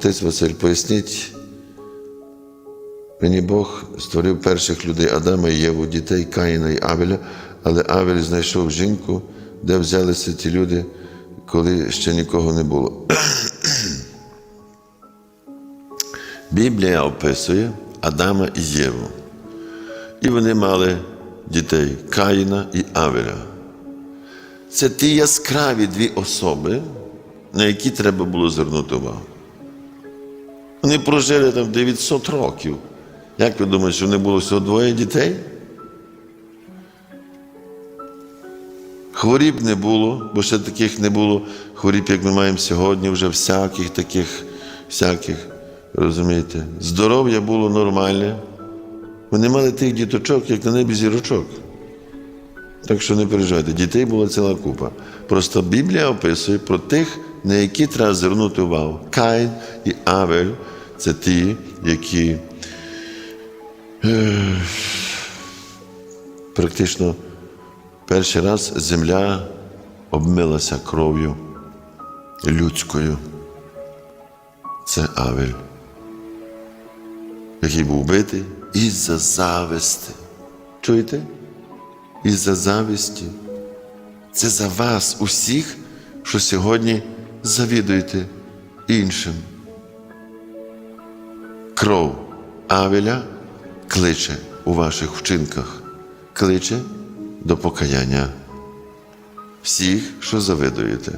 Отець Василь, поясніть, мені Бог створив перших людей Адама і Єву, дітей Каїна і Авеля, але Авель знайшов жінку, де взялися ті люди, коли ще нікого не було. Біблія описує Адама і Єву. І вони мали дітей Каїна і Авеля. Це ті яскраві дві особи, на які треба було звернути увагу. Вони прожили там 900 років. Як ви думаєте, що них було всього двоє дітей? Хворіб не було, бо ще таких не було хворіб, як ми маємо сьогодні, вже всяких таких, всяких, розумієте? Здоров'я було нормальне. Вони мали тих діточок, як на небі зірочок. Так що не переживайте, дітей була ціла купа. Просто Біблія описує про тих, на які треба звернути увагу. Каїн і Авель це ті, які е, практично перший раз земля обмилася кров'ю людською. Це Авель, який був битий із-за зависти. Чуєте? із-за завісті. Це за вас, усіх, що сьогодні завідуєте іншим. Кров Авеля кличе у ваших вчинках, кличе до покаяння всіх, що завидуєте.